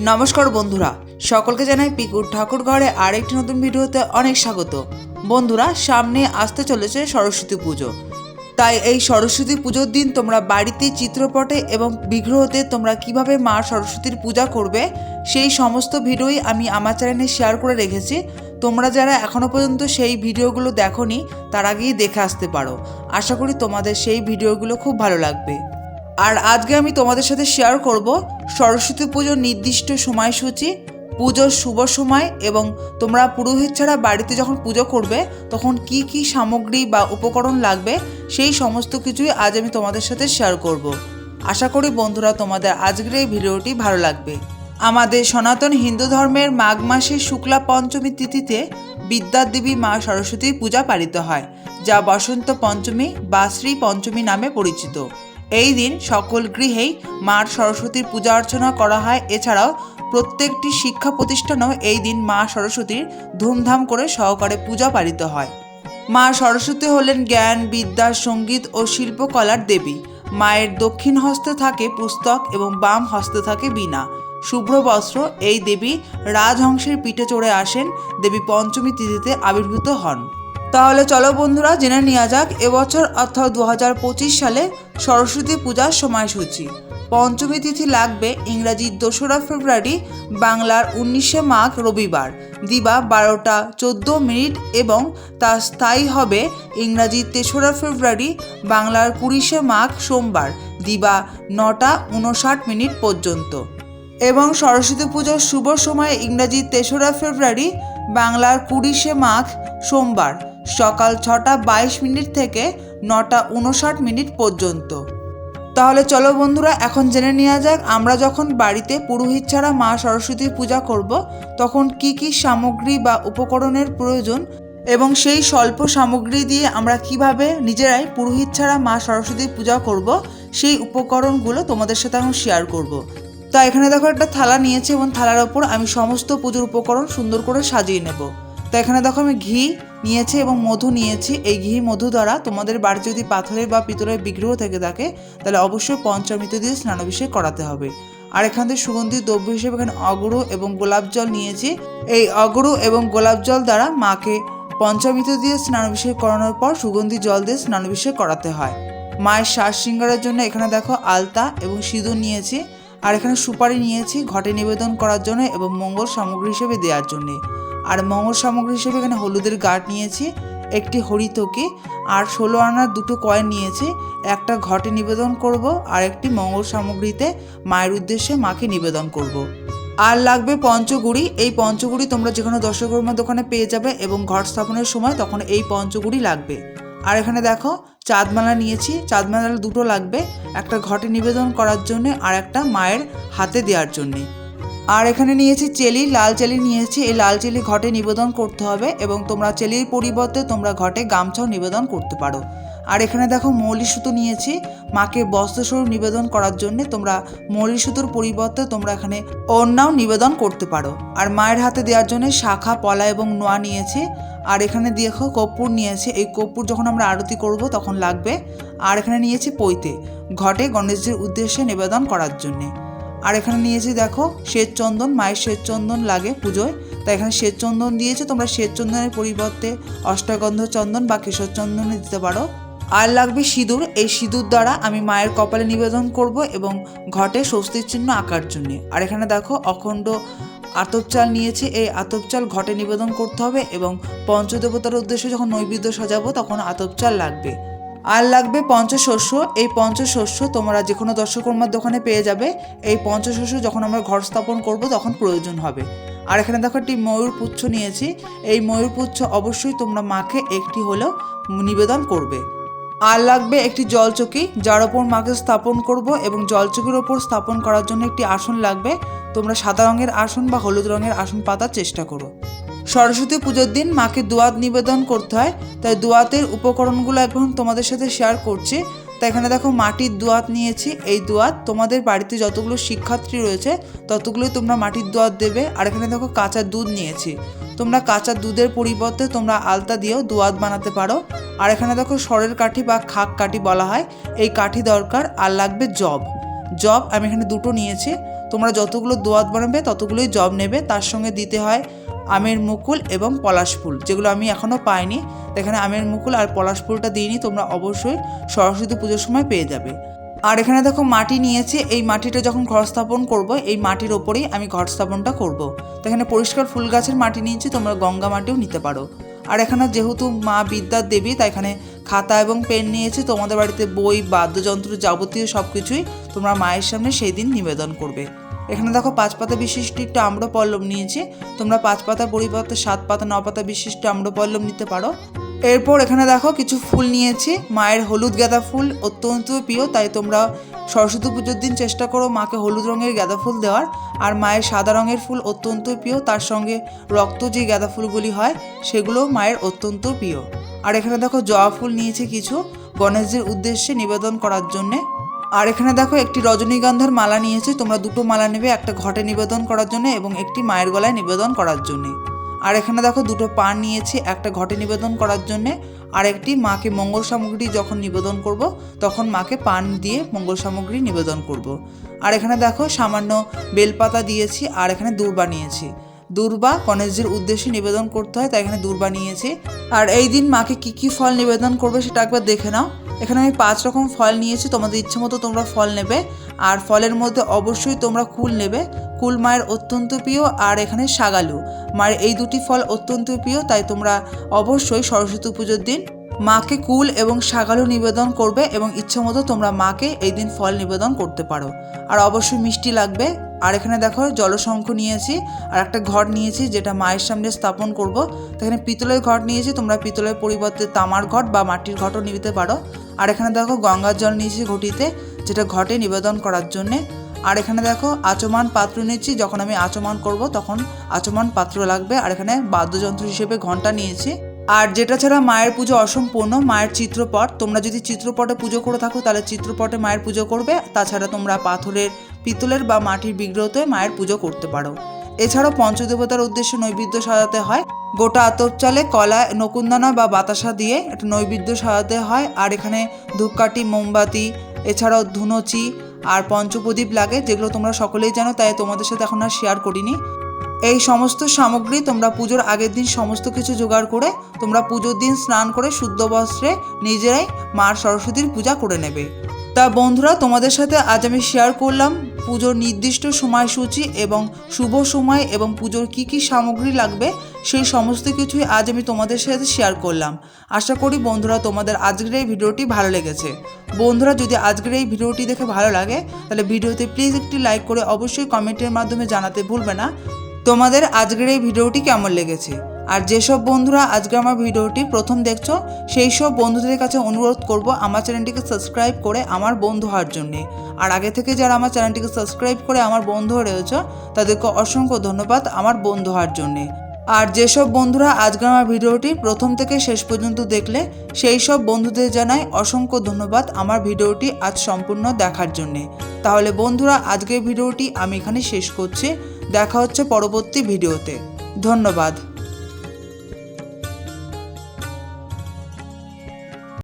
নমস্কার বন্ধুরা, সকলকে জানাই পিকুর ঠাকুর ঘরে আরেকটি নতুন ভিডিওতে অনেক স্বাগত। বন্ধুরা, সামনে আসতে চলেছে সরস্বতী পুজো। তাই এই সরস্বতী পুজোর দিন তোমরা বাড়িতে চিত্রপটে এবং বিগ্রহতে তোমরা কীভাবে মা সরস্বতীর পূজা করবে, সেই সমস্ত ভিডিওই আমি আমার চ্যানেলে শেয়ার করে রেখেছি। তোমরা যারা এখনও পর্যন্ত সেই ভিডিওগুলো দেখোনি, তার আগেই দেখে আসতে পারো। আশা করি তোমাদের সেই ভিডিওগুলো খুব ভালো লাগবে। আর আজকে আমি তোমাদের সাথে শেয়ার করব সরস্বতী পুজোর নির্দিষ্ট সময়সূচি, পুজোর শুভ সময় এবং তোমরা পুরোহিত ছাড়া বাড়িতে যখন পুজো করবে, তখন কি কি সামগ্রী বা উপকরণ লাগবে, সেই সমস্ত কিছুই আজ আমি তোমাদের সাথে শেয়ার করব। আশা করি বন্ধুরা তোমাদের আজকের এই ভিডিওটি ভালো লাগবে। আমাদের সনাতন হিন্দু ধর্মের মাঘ মাসের শুক্লা পঞ্চমী তিথিতে বিদ্যার দেবী মা সরস্বতীর পূজা পালিত হয়, যা বসন্ত পঞ্চমী বা শ্রী পঞ্চমী নামে পরিচিত। এই দিন সকল গৃহেই মার সরস্বতীর পূজা অর্চনা করা হয়। এছাড়াও প্রত্যেকটি শিক্ষা প্রতিষ্ঠানেও এই দিন মা সরস্বতীর ধুমধাম করে সহকারে পূজা পালিত হয়। মা সরস্বতী হলেন জ্ঞান, বিদ্যা, সংগীত ও শিল্পকলার দেবী। মায়ের দক্ষিণ হস্তে থাকে পুস্তক এবং বাম হস্তে থাকে বীণা। শুভ্র বস্ত্র, এই দেবী রাজহংসের পিঠে চড়ে আসেন। দেবী পঞ্চমী তিথিতে আবির্ভূত হন। তাহলে চলো বন্ধুরা, জেনে নেওয়া যাক, এবছর অর্থাৎ দু হাজার পঁচিশ সালে সরস্বতী পূজার সময়সূচি। পঞ্চমী তিথি লাগবে ইংরাজি দোসরা ফেব্রুয়ারি, বাংলার উনিশে মাঘ রবিবার। দিবা বারোটা চোদ্দ মিনিট এবং তা স্থায়ী হবে ইংরাজি তেসরা ফেব্রুয়ারি, বাংলার কুড়িশে মাঘ সোমবার। দিবা নটা উনষাট মিনিট পর্যন্ত। এবং সরস্বতী পুজোর শুভ সময় ইংরাজি তেসরা ফেব্রুয়ারি, বাংলার কুড়িশে মাঘ সোমবার। সকাল ছটা বাইশ মিনিট থেকে নটা উনষাট মিনিট পর্যন্ত। তাহলে চলো বন্ধুরা, এখন জেনে নেওয়া যাক, আমরা যখন বাড়িতে পুরোহিত ছাড়া মা সরস্বতীর পূজা করব, তখন কি কি সামগ্রী বা উপকরণের প্রয়োজন এবং সেই স্বল্প সামগ্রী দিয়ে আমরা কীভাবে নিজেরাই পুরোহিত ছাড়া মা সরস্বতীর পূজা করব, সেই উপকরণগুলো তোমাদের সাথে এখন শেয়ার করব। তা এখানে দেখো একটা থালা নিয়েছি এবং থালার ওপর আমি সমস্ত পুজোর উপকরণ সুন্দর করে সাজিয়ে নেব। তো এখানে দেখো আমি ঘি নিয়েছি এবং মধু নিয়েছি। এই ঘি মধু দ্বারা তোমাদের বাড়ি যদি পাথরের বা পিতলের বিগ্রহ থেকে থাকে, তাহলে অবশ্যই পঞ্চামৃত দিয়ে স্নানাভিষেক করাতে হবে। আর এখান থেকে সুগন্ধি দ্রব্য হিসেবে এখানে অগরু এবং গোলাপ জল নিয়েছি। এই অগরু এবং গোলাপ জল দ্বারা মাকে পঞ্চামৃত দিয়ে স্নানাভিষেক করানোর পর সুগন্ধি জল দিয়ে স্নানাভিষেক করাতে হয়। মায়ের শ্বাস শৃঙ্গারের জন্য এখানে দেখো আলতা এবং সিঁদুর নিয়েছি। আর এখানে সুপারি নিয়েছি ঘটে নিবেদন করার জন্য এবং মঙ্গল সামগ্রী হিসেবে দেওয়ার জন্যে। আর মঙ্গল সামগ্রী হিসেবে এখানে হলুদের গাঁট নিয়েছি, একটি হরিতকি, আর ষোলো আনার দুটো কয়েন নিয়েছি। একটা ঘটে নিবেদন করব, আর একটি মঙ্গল সামগ্রীতে মায়ের উদ্দেশ্যে মাকে নিবেদন করব। আর লাগবে পঞ্চগুড়ি, এই পঞ্চগুড়ি তোমরা যে কোনো দর্শকর্মা দোকানে পেয়ে যাবে এবং ঘট স্থাপনের সময় তখন এই পঞ্চগুড়ি লাগবে। আর এখানে দেখো, চাঁদমালা নিয়েছি চাঁদমালা দুটো লাগবে, একটা ঘটে নিবেদন করার জন্যে আর একটা মায়ের হাতে দেওয়ার জন্যে। আর এখানে নিয়েছি চেলি, লাল চেলি নিয়েছি। এই লাল চেলি ঘটে নিবেদন করতে হবে এবং তোমরা চেলির পরিবর্তে তোমরা ঘটে গামছাও নিবেদন করতে পারো। আর এখানে দেখো মৌলি সুতো নিয়েছি। মাকে বস্ত্রস্বরূপ নিবেদন করার জন্য তোমরা মৌলি সুতোর পরিবর্তে তোমরা এখানে অন্যাও নিবেদন করতে পারো। আর মায়ের হাতে দেওয়ার জন্য শাখা, পলা এবং নোয়া নিয়েছি। আর এখানে দেখো কর্পূর নিয়েছি। এই কর্পূর যখন আমরা আরতি করব তখন লাগবে। আর এখানে নিয়েছি পৈতে। ঘটে গণেশজির উদ্দেশ্যে নিবেদন করার জন্যে। আর এখানে নিয়েছি, দেখো, শ্বেত চন্দন, মায়ের শ্বেত চন্দন লাগে পুজোয়। তাই এখানে শ্বেত চন্দন দিয়েছে, তোমরা শ্বেত চন্দনের পরিবর্তে অষ্টগন্ধ চন্দন বা কেশর চন্দনে দিতে পারো। আর লাগবে সিঁদুর, এই সিঁদুর দ্বারা আমি মায়ের কপালে নিবেদন করব এবং ঘটে স্বস্তির চিহ্ন আঁকার জন্য। আর এখানে দেখো, অখণ্ড আতপ চাল নিয়েছি, এই আতপ চাল ঘটে নিবেদন করতে হবে এবং পঞ্চদেবতার উদ্দেশ্যে যখন নৈবেদ্য সাজাবো, তখন আতপ চাল লাগবে। আর লাগবে পঞ্চশস্য। এই পঞ্চশস্য তোমরা যে কোনো দর্শকর্মার দোকানে পেয়ে যাবে। এই পঞ্চশস্য যখন আমরা ঘর স্থাপন করব, তখন প্রয়োজন হবে। আর এখানে দেখো একটি ময়ূর পুচ্ছ নিয়েছি। এই ময়ূর পুচ্ছ অবশ্যই তোমরা মাকে একটি হলেও নিবেদন করবে। আর লাগবে একটি জলচকি, যার ওপর মাকে স্থাপন করব এবং জলচকির ওপর স্থাপন করার জন্য একটি আসন লাগবে। তোমরা সাদা রঙের আসন বা হলুদ রঙের আসন পাতার চেষ্টা করো। সরস্বতী পুজোর দিন মাকে দুয়াত নিবেদন করতে হয়। তাই দোয়াতের উপকরণগুলো এখন তোমাদের সাথে শেয়ার করছি। তাই এখানে দেখো মাটির দোয়াত নিয়েছি। এই দুয়াত তোমাদের বাড়িতে যতগুলো শিক্ষার্থী রয়েছে, ততগুলোই তোমরা মাটির দুয়াত দেবে। আর এখানে দেখো কাঁচা দুধ নিয়েছি। তোমরা কাঁচা দুধের পরিবর্তে তোমরা আলতা দিয়েও দুয়াত বানাতে পারো। আর এখানে দেখো সরের কাঠি বা খাক কাঠি বলা হয়। এই কাঠি দরকার আর লাগবে জব জব আমি এখানে দুটো নিয়েছি। তোমরা যতগুলো দোয়াত বানাবে, ততগুলোই জব নেবে। তার সঙ্গে দিতে হয় আমের মুকুল এবং পলাশ ফুল, যেগুলো আমি এখনও পাইনি। এখানে আমের মুকুল আর পলাশ ফুলটা দিইনি, তোমরা অবশ্যই সরস্বতী পুজোর সময় পেয়ে যাবে। আর এখানে দেখো মাটি নিয়েছি, এই মাটিটা যখন ঘর স্থাপন করব, এই মাটির ওপরেই আমি ঘর স্থাপনটা করব। তো এখানে পরিষ্কার ফুল গাছের মাটি নিয়েছি, তোমরা গঙ্গা মাটিও নিতে পারো। আর এখানে যেহেতু মা বিদ্যার দেবী, তাই এখানে খাতা এবং পেন নিয়েছি, তোমাদের বাড়িতে বই, বাদ্যযন্ত্র যাবতীয় সব কিছুই তোমরা মায়ের সামনে সেই দিন নিবেদন করবে। এখানে দেখো পাঁচ পাতা বিশিষ্ট একটু আম্রপল্লব নিয়েছি। তোমরা পাঁচ পাতা পরিবর্তে সাত পাতা, ন পাতা বিশিষ্ট আম্রপল্লব নিতে পারো। এরপর এখানে দেখো কিছু ফুল নিয়েছি। মায়ের হলুদ গাঁদা ফুল অত্যন্ত প্রিয়, তাই তোমরা সরস্বতী পুজোর দিন চেষ্টা করো মাকে হলুদ রঙের গাঁদা ফুল দেওয়ার। আর মায়ের সাদা রঙের ফুল অত্যন্ত প্রিয়, তার সঙ্গে রক্ত যে গাঁদা ফুলগুলি হয়, সেগুলো মায়ের অত্যন্ত প্রিয়। আর এখানে দেখো জবা ফুল নিয়েছে কিছু। গণেশজির উদ্দেশ্যে নিবেদন করার জন্যে। আর এখানে দেখো একটি রজনীগন্ধার মালা নিয়েছি। তোমরা দুটো মালা নেবে, একটা ঘটে নিবেদন করার জন্য এবং একটি মায়ের গলায় নিবেদন করার জন্যে। আর এখানে দেখো দুটো পান নিয়েছি, একটা ঘটে নিবেদন করার জন্যে। আর একটি মাকে মঙ্গল সামগ্রী যখন নিবেদন করব, তখন মাকে পান দিয়ে মঙ্গল সামগ্রী নিবেদন করব। আর এখানে দেখো সামান্য বেলপাতা দিয়েছি, আর এখানে দূর্বা নিয়েছি। দূর্বা গণেশজির উদ্দেশ্যে নিবেদন করতে হয়, তাই এখানে দূর্বা নিয়েছি। আর এই দিন মাকে কি কি ফল নিবেদন করবে সেটা একবার দেখে নাও। এখানে আমি পাঁচ রকম ফল নিয়েছি, তোমাদের ইচ্ছে মতো তোমরা ফল নেবে। আর ফলের মধ্যে অবশ্যই তোমরা কুল নেবে। কুল মায়ের অত্যন্ত প্রিয়, আর এখানে শাগালু মায়ের এই দুটি ফল অত্যন্ত প্রিয়, তাই তোমরা অবশ্যই সরস্বতী পুজোর দিন মাকে কুল এবং শাগালু নিবেদন করবে এবং ইচ্ছে মতো তোমরা মাকে এই দিন ফল নিবেদন করতে পারো। আর অবশ্যই মিষ্টি লাগবে। আর এখানে দেখো জলশঙ্খ নিয়েছি, আর একটা ঘট নিয়েছি যেটা মায়ের সামনে স্থাপন করব। এখানে পিতলের ঘট নিয়েছি, তোমরা পিতলের পরিবর্তে তামার ঘট বা মাটির ঘটও নিতে পারো। আর এখানে দেখো গঙ্গার জল নিয়েছি ঘটিতে, যেটা ঘটে নিবেদন করার জন্যে। আর এখানে দেখো আচমান পাত্র নিয়েছি, যখন আমি আচমান করব তখন আচমান পাত্র লাগবে। আর এখানে বাদ্যযন্ত্র হিসেবে ঘণ্টা নিয়েছি। আর যেটা ছাড়া মায়ের পুজো অসম্পূর্ণ, মায়ের চিত্রপট, তোমরা যদি চিত্রপটে পুজো করে থাকো তাহলে চিত্রপটে মায়ের পুজো করবে। তাছাড়া তোমরা পাথরের পিতলের বা মাটির বিগ্রহতে মায়ের পুজো করতে পারো। এছাড়াও পঞ্চদেবতার উদ্দেশ্যে নৈবেদ্য সাজাতে হয়। গোটা আতপ চালে কলা, নকুন্দানা বা বাতাসা দিয়ে একটা নৈবেদ্য সাজাতে হয়। আর এখানে ধূপকাঠি, মোমবাতি, এছাড়াও ধুনোচি আর পঞ্চপ্রদীপ লাগে, যেগুলো তোমরা সকলেই জানো, তাই তোমাদের সাথে এখন আর শেয়ার করিনি। এই সমস্ত সামগ্রী তোমরা পুজোর আগের দিন সমস্ত কিছু জোগাড় করে, তোমরা পুজোর দিন স্নান করে শুদ্ধ বস্ত্রে নিজেরাই মার সরস্বতীর পূজা করে নেবে। তা বন্ধুরা, তোমাদের সাথে আজ আমি শেয়ার করলাম। পুজোর নির্দিষ্ট সময়সূচি এবং শুভ সময় এবং পুজোর কি কি সামগ্রী লাগবে, সেই সমস্ত কিছুই আজ আমি তোমাদের সাথে শেয়ার করলাম। আশা করি বন্ধুরা তোমাদের আজকের এই ভিডিওটি ভালো লেগেছে। বন্ধুরা, যদি আজকের এই ভিডিওটি দেখে ভালো লাগে, তাহলে ভিডিওতে প্লিজ একটি লাইক করে অবশ্যই কমেন্টের মাধ্যমে জানাতে ভুলবে না। তোমাদের আজকের এই ভিডিওটি কেমন লেগেছে? আর যেসব বন্ধুরা আজকে আমার ভিডিওটি প্রথম দেখছ, সেই সব বন্ধুদের কাছে অনুরোধ করব আমার চ্যানেলটিকে সাবস্ক্রাইব করে আমার বন্ধু হওয়ার জন্যে। আর আগে থেকে যারা আমার চ্যানেলটিকে সাবস্ক্রাইব করে আমার বন্ধু রয়েছে, তাদেরকে অসংখ্য ধন্যবাদ আমার বন্ধু হওয়ার জন্যে। আর যেসব বন্ধুরা আজকে আমার ভিডিওটি প্রথম থেকে শেষ পর্যন্ত দেখলে, সেই সব বন্ধুদের জানাই অসংখ্য ধন্যবাদ আমার ভিডিওটি আজ সম্পূর্ণ দেখার জন্যে। তাহলে বন্ধুরা, আজকের ভিডিওটি আমি এখানে শেষ করছি। দেখা হচ্ছে পরবর্তী ভিডিওতে। ধন্যবাদ।